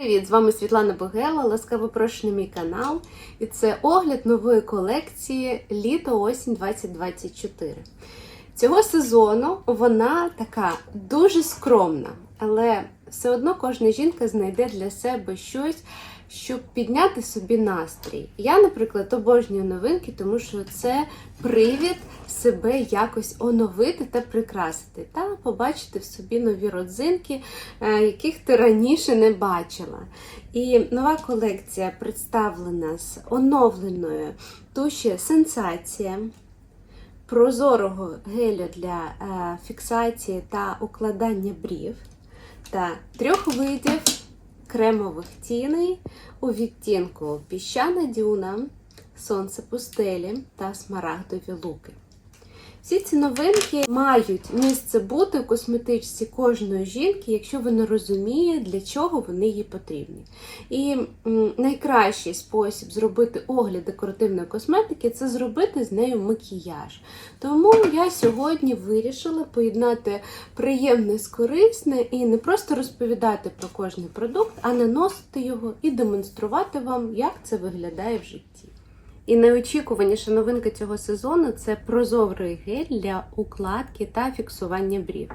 Привіт, з вами Світлана Богела, ласкаво прошу на мій канал. І це огляд нової колекції Літо-осінь 2024. Цього сезону вона така дуже скромна, але все одно кожна жінка знайде для себе щось, щоб підняти собі настрій. Я, наприклад, обожнюю новинки, тому що це привід себе якось оновити та прикрасити, та побачити в собі нові родзинки, е, яких ти раніше не бачила. І нова колекція представлена з оновленою туші сенсація. Прозорого гелю для е, фіксації та укладання брів та трьох видів кремових тіней у відтінку піщана дюна, сонце пустелі та смарагдові луки. Всі ці новинки мають місце бути в косметичці кожної жінки, якщо вона розуміє, для чого вони їй потрібні. І найкращий спосіб зробити огляд декоративної косметики це зробити з нею макіяж. Тому я сьогодні вирішила поєднати приємне з корисне і не просто розповідати про кожний продукт, а наносити його і демонструвати вам, як це виглядає в житті. І найочікуваніша новинка цього сезону це прозорий гель для укладки та фіксування брів.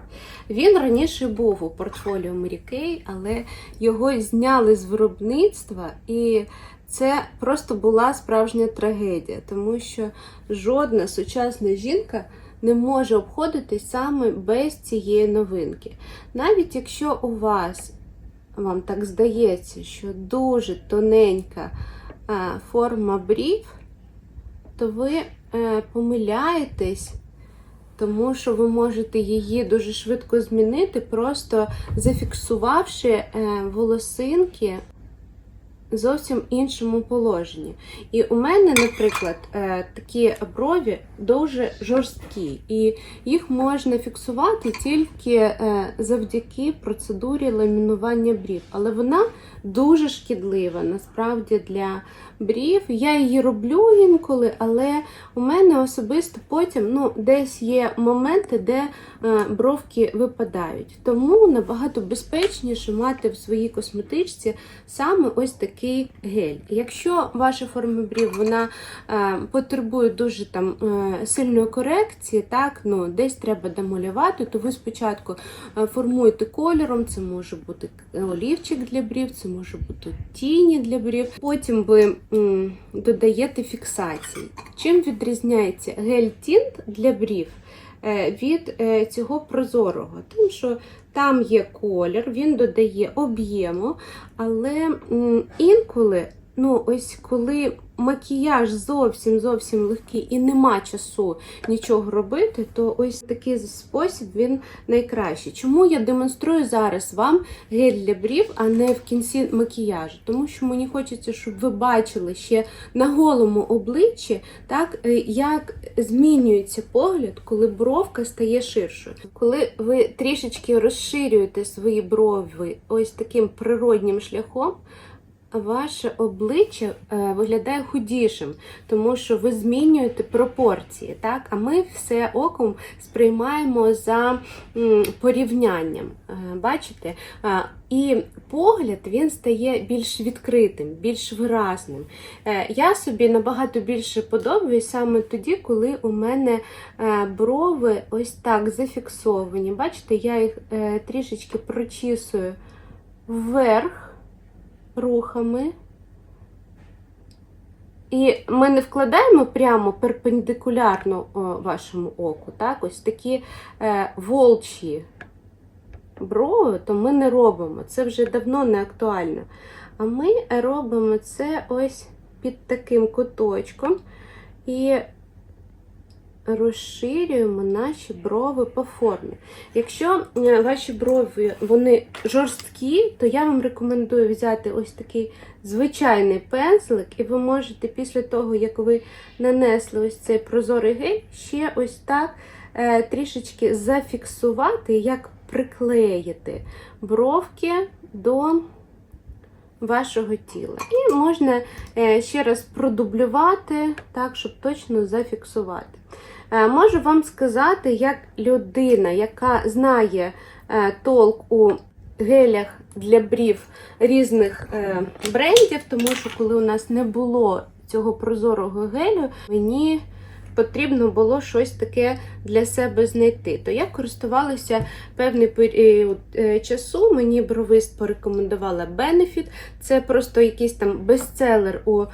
Він раніше був у портфоліо Mary Kay, але його зняли з виробництва, і це просто була справжня трагедія, тому що жодна сучасна жінка не може обходитись саме без цієї новинки. Навіть якщо у вас вам так здається, що дуже тоненька форма брів, то ви е, помиляєтесь, тому що ви можете її дуже швидко змінити, просто зафіксувавши е, волосинки в зовсім іншому положенні. І у мене, наприклад, е, такі брові дуже жорсткі, і їх можна фіксувати тільки е, завдяки процедурі ламінування брів. Але вона дуже шкідлива насправді для брів. Я її роблю інколи, але у мене особисто потім ну, десь є моменти, де е, бровки випадають. Тому набагато безпечніше мати в своїй косметичці саме ось такий гель. Якщо ваша форма брів вона е, потребує дуже там е, сильної корекції, так, ну, десь треба демалювати, то ви спочатку формуєте кольором, це може бути олівчик для брів, це може бути тіні для брів. Потім ви додаєте фіксації. Чим відрізняється гель-тінт для брів е, від е, цього прозорого? Тим, що там є колір, він додає об'єму, але інколи, ну, ось коли макіяж зовсім зовсім легкий і нема часу нічого робити, то ось такий спосіб він найкращий. Чому я демонструю зараз вам гель для брів, а не в кінці макіяжу? Тому що мені хочеться, щоб ви бачили ще на голому обличчі, так е, як змінюється погляд, коли бровка стає ширшою. Коли ви трішечки розширюєте свої брови ось таким природнім шляхом ваше обличчя е, виглядає худішим, тому що ви змінюєте пропорції, так? А ми все оком сприймаємо за порівнянням. Е, бачите? І погляд він стає більш відкритим, більш виразним. Е, Я собі набагато більше подобаю саме тоді, коли у мене брови ось так зафіксовані. Бачите, я їх трішечки прочісую вверх рухами. І ми не вкладаємо прямо перпендикулярно вашому оку, так? Ось такі е, волчі брови, то ми не робимо. Це вже давно не актуально. А ми робимо це ось під таким куточком і розширюємо наші брови по формі. Якщо е, ваші брови вони жорсткі, то я вам рекомендую взяти ось такий звичайний пензлик, і ви можете після того, як ви нанесли ось цей прозорий гель, ще ось так е, трішечки зафіксувати, як приклеїти бровки до вашого тіла. І можна е, ще раз продублювати, так, щоб точно зафіксувати. Е, Можу вам сказати, як людина, яка знає е, толк у гелях для брів різних е, брендів, тому що коли у нас не було цього прозорого гелю, мені потрібно було щось таке для себе знайти. То я користувалася певний період часу. Мені бровист порекомендувала Benefit. Це просто якийсь там бестселер у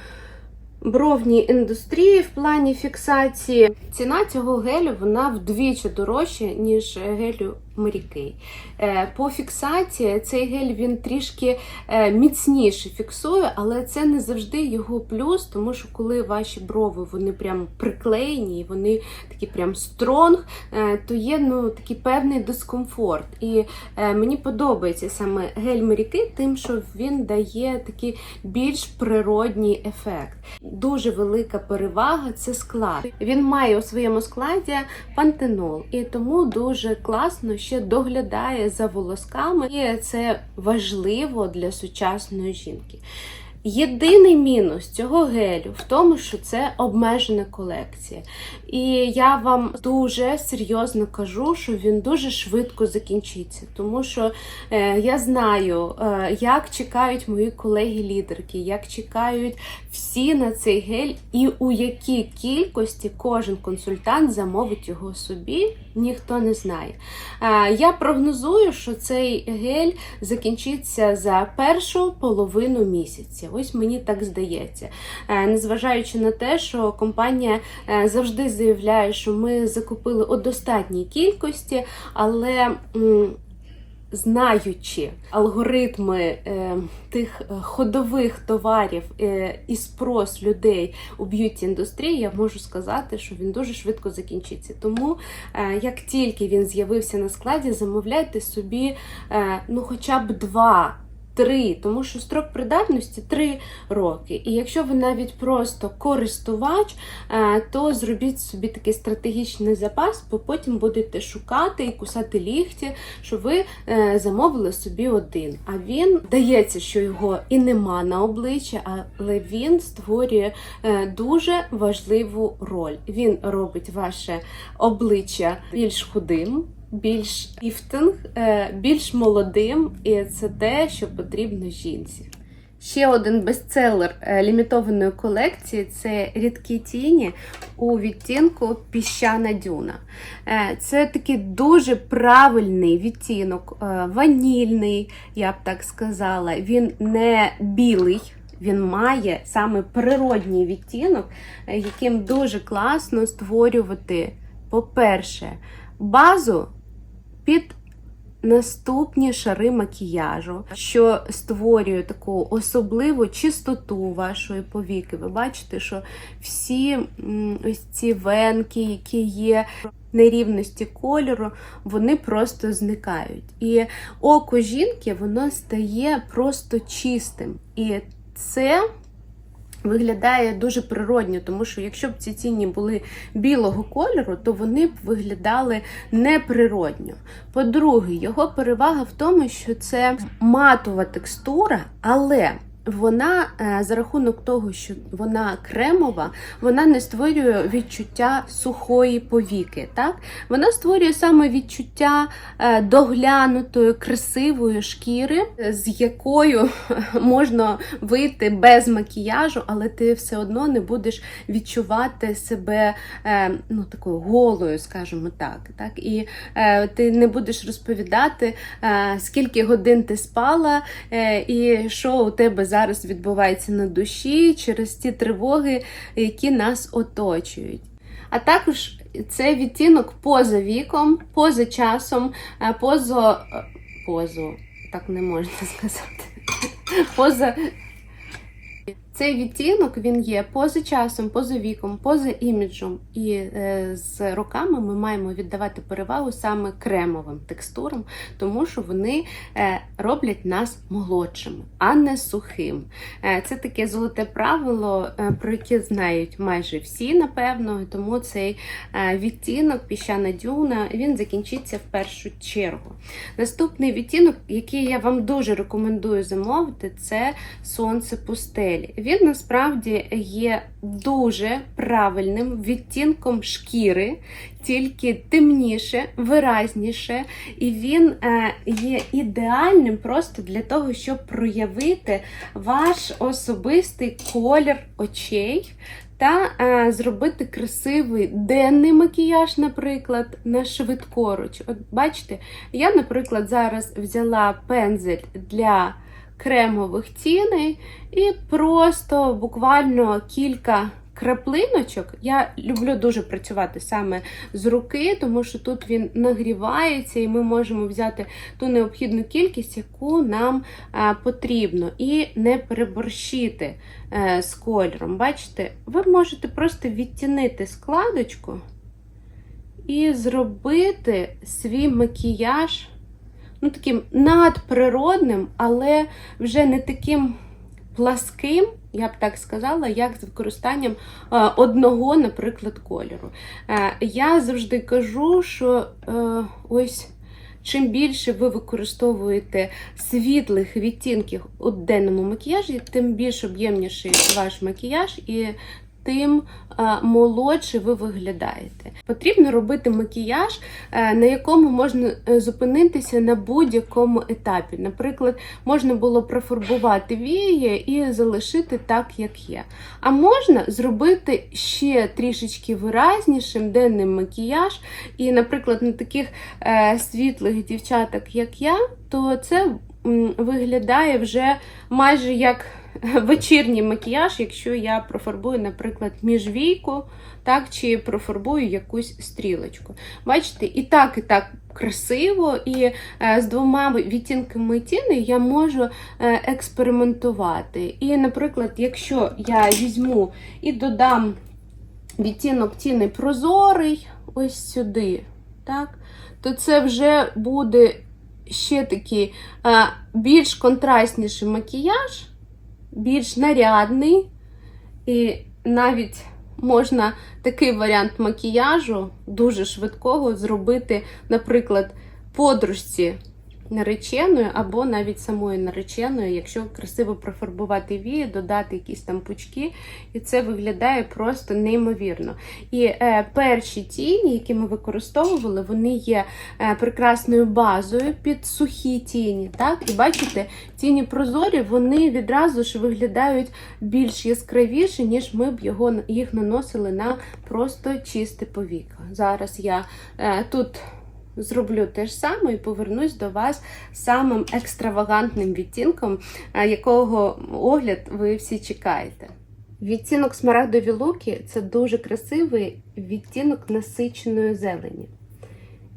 бровній індустрії в плані фіксації. Ціна цього гелю вона вдвічі дорожча, ніж гелю Kay. Е, По фіксації цей гель він трішки е, міцніше фіксує, але це не завжди його плюс, тому що коли ваші брови вони прям приклеєні, вони такі прям стронг, е, то є ну, такий певний дискомфорт. І мені подобається саме гель Mary тим, що він дає такий більш природній ефект. Дуже велика перевага це склад. Він має у своєму складі пантенол, і тому дуже класно ще доглядає за волосками, і це важливо для сучасної жінки. Єдиний мінус цього гелю в тому, що це обмежена колекція. І я вам дуже серйозно кажу, що він дуже швидко закінчиться, тому що е, я знаю, е, як чекають мої колеги-лідерки, як чекають всі на цей гель, і у якій кількості кожен консультант замовить його собі, ніхто не знає. Я прогнозую, що цей гель закінчиться за першу половину місяця. Ось мені так здається. Незважаючи на те, що компанія е, завжди заявляє, що ми закупили у достатній кількості, але. Знаючи алгоритми е, тих е, ходових товарів е, і спрос людей у б'юті індустрії, я можу сказати, що він дуже швидко закінчиться. Тому, е, як тільки він з'явився на складі, замовляйте собі е, ну, хоча б два. Три, тому що строк придатності 3 роки. І якщо ви навіть просто користувач, е, то зробіть собі такий стратегічний запас, бо потім будете шукати і кусати лігті, що ви е, замовили собі один. А він дається, що його і нема на обличчі, але він створює е, дуже важливу роль. Він робить ваше обличчя більш худим більш ліфтинг, е, більш молодим, і це те, що потрібно жінці. Ще один бестселер е, лімітованої колекції це рідкі тіні у відтінку піщана дюна. Е, Це такий дуже правильний відтінок, ванільний, я б так сказала. Він не білий. Він має саме природній відтінок, яким дуже класно створювати, по-перше, базу під наступні шари макіяжу, що створює таку особливу чистоту вашої повіки. Ви бачите, що всі ось ці венки, які є. Нерівності кольору, вони просто зникають. І око жінки воно стає просто чистим. І це виглядає дуже природньо, тому що якщо б ці тіні були білого кольору, то вони б виглядали неприродньо. По-друге, його перевага в тому, що це матова текстура, але вона е, за рахунок того, що вона кремова, вона не створює відчуття сухої повіки. Так? Вона створює саме відчуття е, доглянутої, красивої шкіри, з якою можна вийти без макіяжу, але ти все одно не будеш відчувати себе е, ну, такою голою, скажімо так. так? І ти не будеш розповідати, скільки годин ти спала, і що у тебе зараз відбувається на душі через ті тривоги, які нас оточують. А також це відтінок поза віком, поза часом, е, поза позу, так не можна сказати. Поза цей відтінок він є поза часом, поза віком, поза іміджем. І е, з роками ми маємо віддавати перевагу саме кремовим текстурам, тому що вони е, роблять нас молодшими, а не сухим. Е, це таке золоте правило, е, про яке знають майже всі, напевно. Тому цей е, відтінок піщана дюна він закінчиться в першу чергу. Наступний відтінок, який я вам дуже рекомендую замовити, це сонце пустелі. Він насправді є дуже правильним відтінком шкіри, тільки темніше, виразніше, і він е, є ідеальним просто для того, щоб проявити ваш особистий колір очей. Та е, зробити красивий денний макіяж, наприклад, на швидкоруч. От бачите, я, наприклад, зараз взяла пензель для кремових тіней і просто буквально кілька краплиночок. Я люблю дуже працювати саме з руки, тому що тут він нагрівається, і ми можемо взяти ту необхідну кількість, яку нам е, потрібно, і не переборщити е, з кольором. Бачите, ви можете просто відтінити складочку і зробити свій макіяж ну, таким надприродним, але вже не таким пласким, я б так сказала, як з використанням е, одного, наприклад, кольору. Е, я завжди кажу, що е, ось. Чим більше ви використовуєте світлих відтінків у денному макіяжі, тим більш об'ємніший ваш макіяж, і тим е, молодше ви виглядаєте. Потрібно робити макіяж, е, на якому можна е, зупинитися на будь-якому етапі. Наприклад, можна було профарбувати вії і залишити так, як є. А можна зробити ще трішечки виразнішим денним макіяж. І, наприклад, на таких світлих дівчаток, як я, то це виглядає вже майже як. вечірній макіяж, якщо я профарбую, наприклад, міжвійку, так, чи профарбую якусь стрілочку. Бачите, і так, і так красиво, і е, з двома відтінками тіни я можу е, експериментувати. І, наприклад, якщо я візьму і додам відтінок тіни прозорий, ось сюди, так, то це вже буде ще такий е, більш контрастніший макіяж більш нарядний, і навіть можна такий варіант макіяжу дуже швидкого зробити, наприклад, подружці нареченою або навіть самою нареченою, якщо красиво профарбувати вії, додати якісь там пучки, і це виглядає просто неймовірно. І е, перші тіні, які ми використовували, вони є е, прекрасною базою під сухі тіні. так? І бачите, тіні прозорі, вони відразу ж виглядають більш яскравіше, ніж ми б його, їх наносили на просто чисте повіка. Зараз я е, тут. Зроблю те ж саме і повернусь до вас самим екстравагантним відтінком, е, якого огляд ви всі чекаєте. Відтінок смарагдові луки це дуже красивий відтінок насиченої зелені.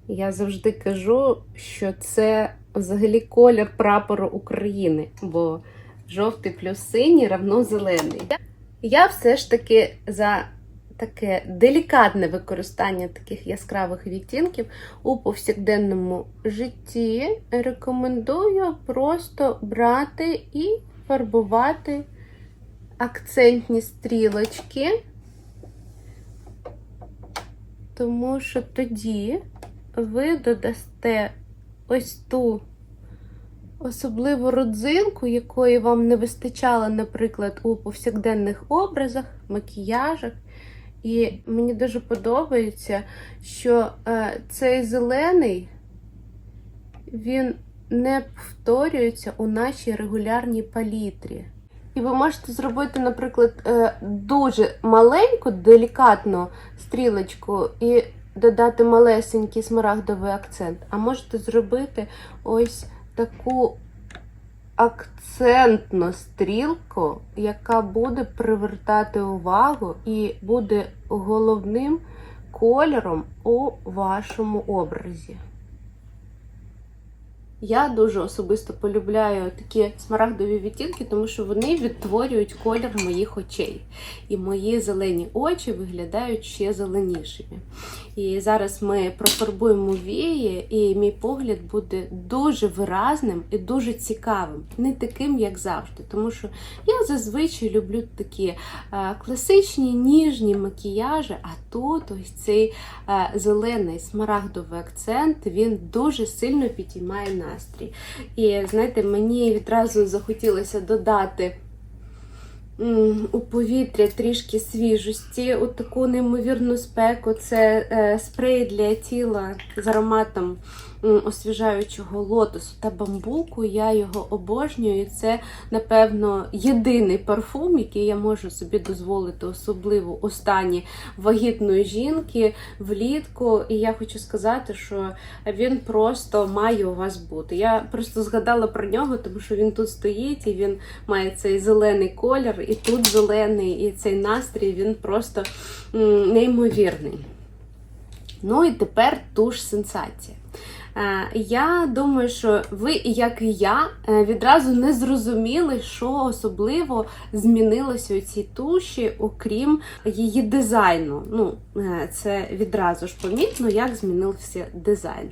Я завжди кажу, що це взагалі колір прапору України, бо жовтий плюс синій равно зелений. Я все ж таки за таке делікатне використання таких яскравих відтінків у повсякденному житті, рекомендую просто брати і фарбувати акцентні стрілочки, тому що тоді ви додасте ось ту особливу родзинку, якої вам не вистачало, наприклад, у повсякденних образах, макіяжах. І мені дуже подобається, що е, цей зелений, він не повторюється у нашій регулярній палітрі. І ви можете зробити, наприклад, е, дуже маленьку, делікатну стрілочку і додати малесенький смарагдовий акцент. А можете зробити ось таку акцентну стрілку, яка буде привертати увагу і буде головним кольором у вашому образі. Я дуже особисто полюбляю такі смарагдові відтінки, тому що вони відтворюють колір моїх очей. І мої зелені очі виглядають ще зеленішими. І зараз ми профарбуємо вії, і мій погляд буде дуже виразним і дуже цікавим, не таким, як завжди. Тому що я зазвичай люблю такі а, класичні ніжні макіяжі, а тут ось цей а, зелений смарагдовий акцент він дуже сильно підіймає настрій. І знаєте, мені відразу захотілося додати у повітря трішки свіжості, у таку неймовірну спеку. Це е, спрей для тіла з ароматом освіжаючого лотосу та бамбуку. Я його обожнюю. І Це, напевно, єдиний парфум, який я можу собі дозволити, особливо у стані вагітної жінки влітку. І я хочу сказати, що він просто має у вас бути. Я просто згадала про нього, тому що він тут стоїть і він має цей зелений колір, і тут зелений, і цей настрій він просто неймовірний. Ну і тепер туш сенсація. Е, Я думаю, що ви, як і я, е, відразу не зрозуміли, що особливо змінилося у цій туші, окрім її дизайну. Ну, е, це відразу ж помітно, як змінився дизайн.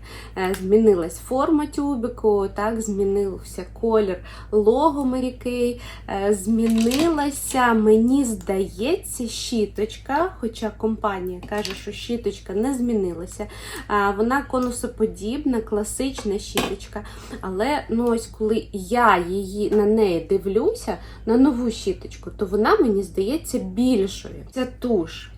Змінилась форма тюбику, так, змінився колір лого е, змінилася, мені здається, щіточка, хоча компанія каже, що щіточка не змінилася. Вона конусоподібна, класична щіточка. Але ну ось коли я її на неї дивлюся, на нову щіточку, то вона мені здається більшою. Ця туш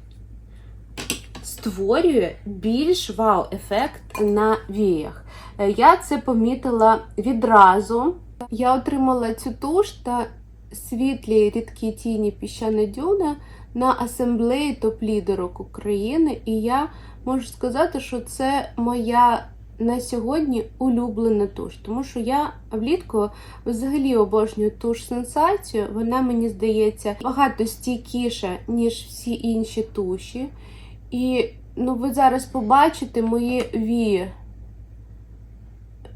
створює більш вау-ефект на віях. Е, Я це помітила відразу. Я отримала цю туш та світлі рідкі тіні піщана дюна на асамблеї топ-лідерок України. І я можу сказати, що це моя на сьогодні улюблена туш. Тому що я влітку взагалі обожнюю туш сенсацію. Вона мені здається багато стійкіша, ніж всі інші туші. І ну, ви зараз побачите мої вії,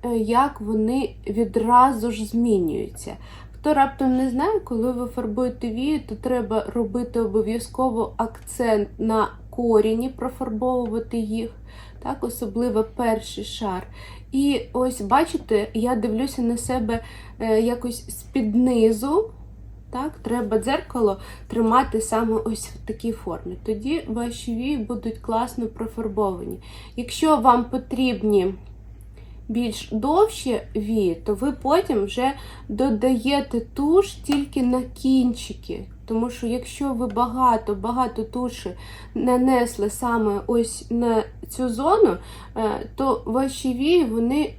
е, як вони відразу ж змінюються. Хто раптом не знає, коли ви фарбуєте вії, то треба робити обов'язково акцент на коріні, профарбовувати їх, так, особливо перший шар. І ось бачите, я дивлюся на себе е, якось з-під низу. Так, треба дзеркало тримати саме ось в такій формі. Тоді ваші вії будуть класно профарбовані. Якщо вам потрібні більш довші вії, то ви потім вже додаєте туш тільки на кінчики. Тому що якщо ви багато-багато туші нанесли саме ось на цю зону, е, то ваші вії вони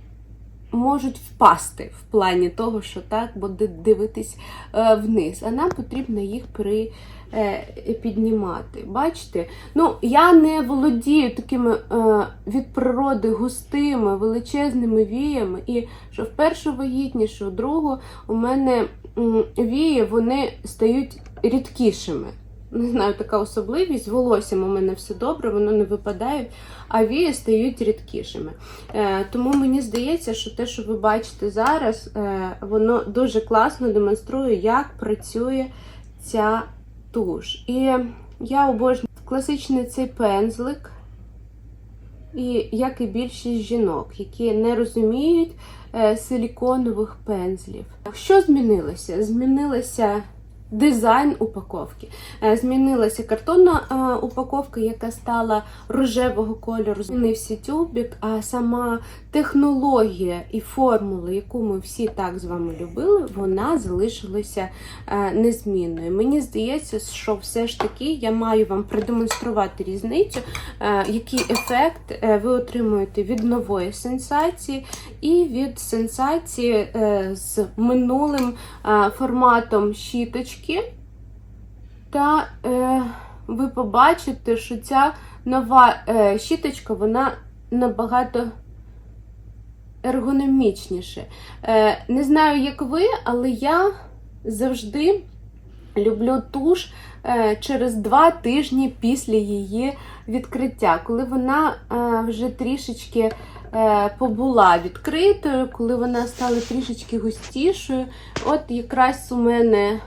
можуть впасти в плані того, що так буде дивитись е, вниз, а нам потрібно їх при е, піднімати. Бачите? Ну, я не володію такими е, від природи густими, величезними віями, і що в першу вагітність, що в другу у мене вії вони стають рідкішими. Не знаю, така особливість. З волоссям у мене все добре, воно не випадає, а вії стають рідкішими. Е, тому мені здається, що те, що ви бачите зараз, е, воно дуже класно демонструє, як працює ця туш. І я обожнюю класичний цей пензлик. І як і більшість жінок, які не розуміють е, силіконових пензлів. Що змінилося? Змінилося дизайн упаковки. Е, Змінилася картонна е, упаковка, яка стала рожевого кольору. Змінився тюбик, а сама технологія і формула, яку ми всі так з вами любили, вона залишилася е, незмінною. Мені здається, що все ж таки я маю вам продемонструвати різницю, е, який ефект е, ви отримуєте від нової сенсації і від сенсації з минулим форматом щіточки. Та е, ви побачите, що ця нова е, щіточка, вона набагато ергономічніше. Е, не знаю, як ви, але я завжди люблю туш е, через два тижні після її відкриття, коли вона е, вже трішечки побула відкритою, коли вона стала трішечки густішою. От якраз у мене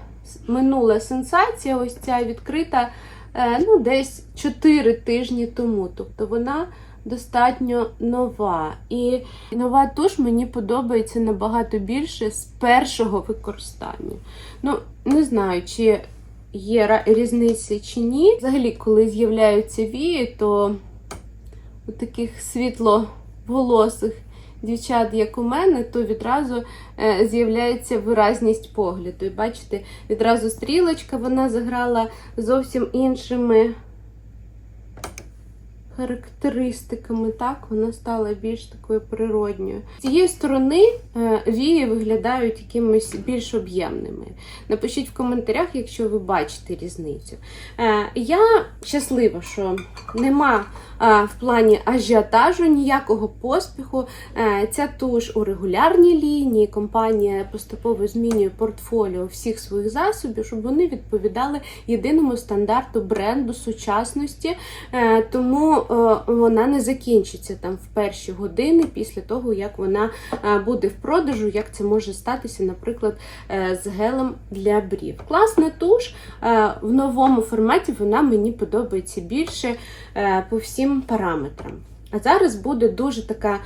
минула сенсація, ось ця відкрита ну, десь 4 тижні тому. Тобто вона достатньо нова. І нова туш мені подобається набагато більше з першого використання. Ну, не знаю, чи є різниця чи ні. Взагалі, коли з'являються вії, то у таких світловолосих дівчат, як у мене, то відразу е, з'являється виразність погляду. І бачите, відразу стрілочка вона заграла зовсім іншими характеристиками, так, вона стала більш такою природньою. З цієї сторони е, вії виглядають якимись більш об'ємними. Напишіть в коментарях, якщо ви бачите різницю. Е, Я щаслива, що нема в плані ажіотажу ніякого поспіху. Е, Ця туш у регулярній лінії. Компанія поступово змінює портфоліо всіх своїх засобів, щоб вони відповідали єдиному стандарту бренду сучасності. Е, Тому е, вона не закінчиться там в перші години після того, як вона буде в продажу, як це може статися, наприклад, з гелем для брів. Класна туш в новому форматі вона мені подобається більше по всім параметрам. А зараз буде дуже така.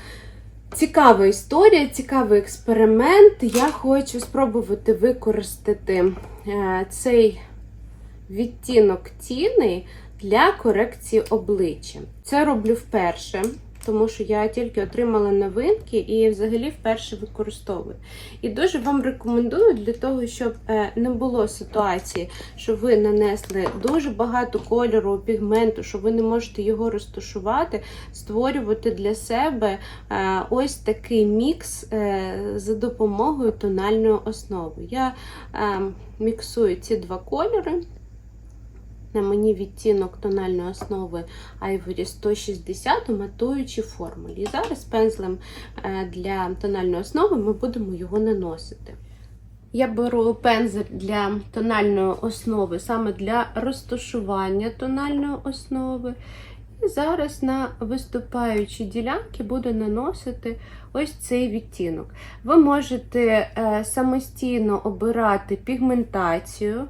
Цікава історія, цікавий експеримент. Я хочу спробувати використати е, цей відтінок тіни для корекції обличчя. Це роблю вперше, тому що я тільки отримала новинки і взагалі вперше використовую. І дуже вам рекомендую для того, щоб е, не було ситуації, що ви нанесли дуже багато кольору, пігменту, що ви не можете його розташувати, створювати для себе е, ось такий мікс е, за допомогою тональної основи. Я е, міксую ці два кольори. На мені відтінок тональної основи Ivory 160 у матуючій формулі. І зараз пензлем е, для тональної основи ми будемо його наносити. Я беру пензель для тональної основи саме для розташування тональної основи. І зараз на виступаючі ділянки буду наносити ось цей відтінок. Ви можете е, самостійно обирати пігментацію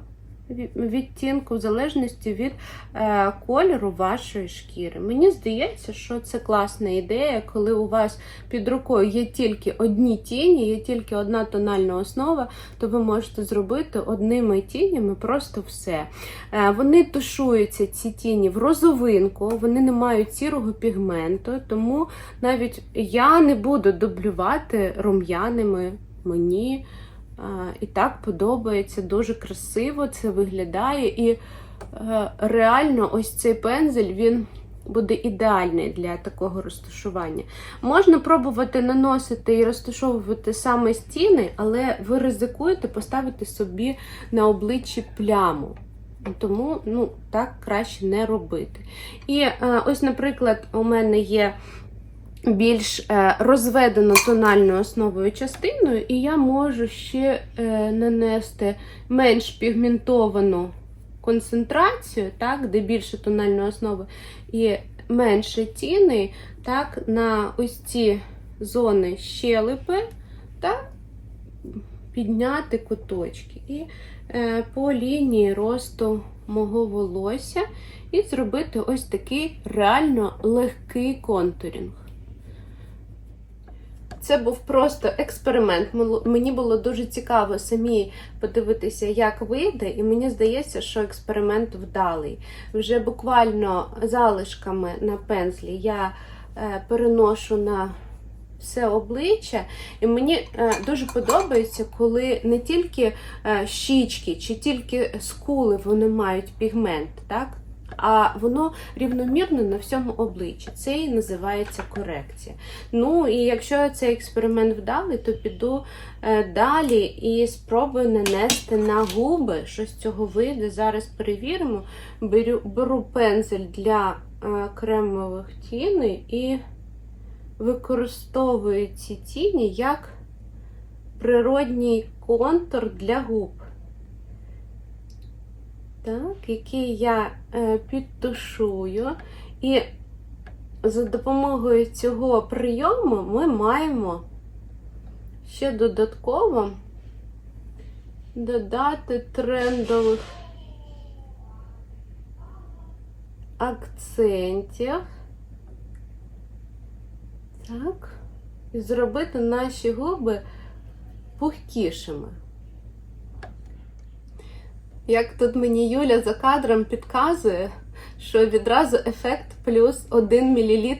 відтінку в залежності від е, кольору вашої шкіри. Мені здається, що це класна ідея, коли у вас під рукою є тільки одні тіні, є тільки одна тональна основа, то ви можете зробити одними тінями просто все. Е, вони тушуються, ці тіні, в розовинку, вони не мають сірого пігменту, тому навіть я не буду дублювати рум'яними мені. І так подобається, дуже красиво це виглядає. І е, реально, ось цей пензель він буде ідеальний для такого розташування. Можна пробувати наносити і розташовувати саме стіни, але ви ризикуєте поставити собі на обличчі пляму. Тому ну, так краще не робити. І е, ось, наприклад, у мене є більш е, розведено тональною основою частиною, і я можу ще е, нанести менш пігментовану концентрацію, так, де більше тональної основи, і менше тіни так, на ось ці зони щелепи та підняти куточки. І е, по лінії росту мого волосся, і зробити ось такий реально легкий контурінг. Це був просто експеримент. Мені було дуже цікаво самі подивитися, як вийде, і мені здається, що експеримент вдалий. Вже буквально залишками на пензлі я е, переношу на все обличчя, і мені е, дуже подобається, коли не тільки е, щічки чи тільки скули вони мають пігмент. так? А воно рівномірно на всьому обличчі. Це і називається корекція. Ну і якщо цей експеримент вдалий, то піду е, далі і спробую нанести на губи. Що з цього вийде. Зараз перевіримо. Беру, беру пензель для е, кремових тіней і використовую ці тіні як природній контур для губ так, який я е, підтушую. І за допомогою цього прийому ми маємо ще додатково додати трендових акцентів. Так, і зробити наші губи пухкішими. Як тут мені Юля за кадром підказує, що відразу ефект плюс 1 мл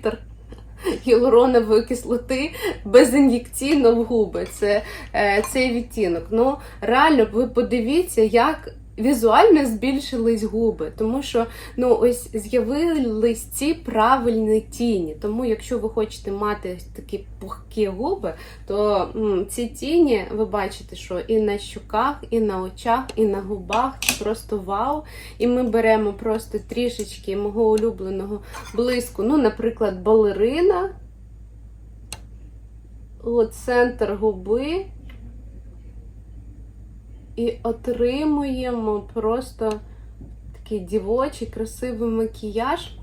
гіалуронової кислоти безін'єкційно в губи. Це е, цей відтінок. Ну, реально, ви подивіться, як. Візуально збільшились губи, тому що ну ось з'явились ці правильні тіні. Тому, якщо ви хочете мати такі пухкі губи, то м, ці тіні ви бачите, що і на щуках, і на очах, і на губах це просто вау. І ми беремо просто трішечки мого улюбленого блиску. Ну, наприклад, балерина. От центр губи. І отримуємо просто такий дівочий, красивий макіяж.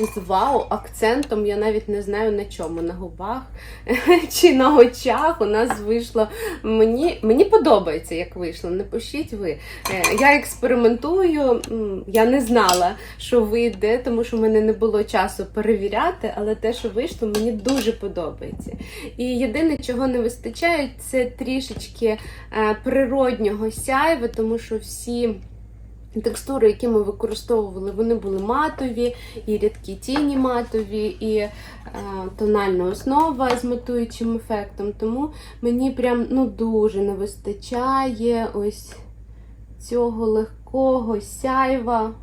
З вау акцентом, я навіть не знаю на чому, на губах чи на очах у нас вийшло. Мені мені подобається, як вийшло. Не пишіть ви. Е, Я експериментую, я не знала, що вийде, тому що в мене не було часу перевіряти, але те, що вийшло, мені дуже подобається. І єдине, чого не вистачає, це трішечки е, природнього сяйва, тому що всі. Текстури, які ми використовували, вони були матові, і рідкі тіні матові, і е, тональна основа з матуючим ефектом. Тому мені прям ну, дуже не вистачає ось цього легкого сяйва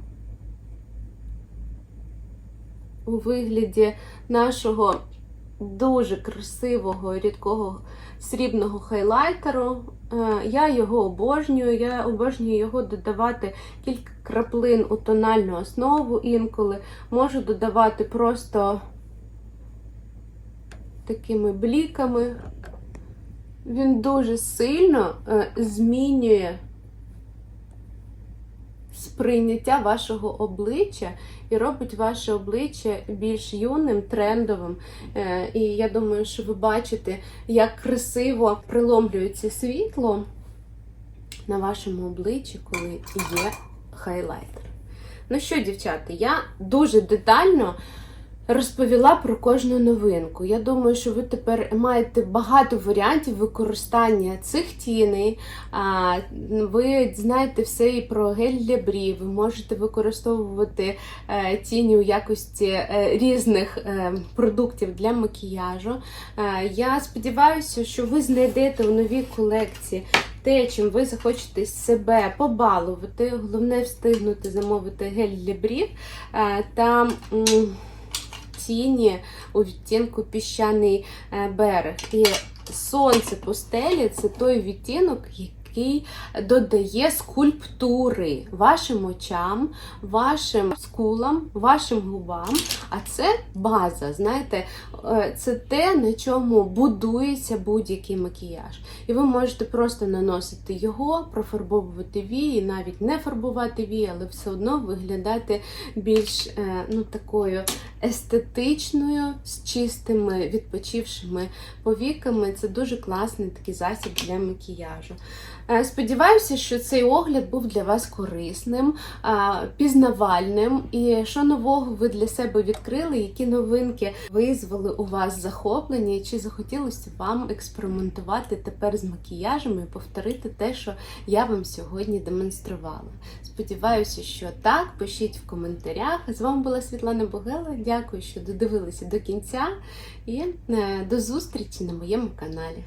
у вигляді нашого дуже красивого рідкого срібного хайлайтеру. Е, Я його обожнюю. Я обожнюю його додавати кілька краплин у тональну основу інколи. Можу додавати просто такими бліками. Він дуже сильно е, змінює сприйняття вашого обличчя і робить ваше обличчя більш юним, трендовим. Е, І я думаю, що ви бачите, як красиво приломлюється світло на вашому обличчі, коли є хайлайтер. Ну що, дівчата, я дуже детально розповіла про кожну новинку. Я думаю, що ви тепер маєте багато варіантів використання цих тіней. Ви знаєте все і про гель для брів. Ви можете використовувати е, тіні у якості е, різних е, продуктів для макіяжу. Я сподіваюся, що ви знайдете у новій колекції. Те, чим ви захочете себе побалувати, головне встигнути замовити гель для брів та м, тіні у відтінку піщаний е, берег. І сонце пустелі це той відтінок, який додає скульптури вашим очам, вашим скулам, вашим губам. А це база, знаєте, е, це те, на чому будується будь-який макіяж. І ви можете просто наносити його, профарбовувати вії, навіть не фарбувати вії, але все одно виглядати більш е, ну, такою естетичною, з чистими, відпочившими повіками. Це дуже класний такий засіб для макіяжу. Е, Сподіваюся, що цей огляд був для вас корисним, пізнавальним. І що нового ви для себе відкрили, які новинки визвали у вас захоплення, чи захотілося вам експериментувати тепер з макіяжем і повторити те, що я вам сьогодні демонструвала. Сподіваюся, що так. Пишіть в коментарях. З вами була Світлана Богела. Дякую, що додивилися до кінця, і е, до зустрічі на моєму каналі.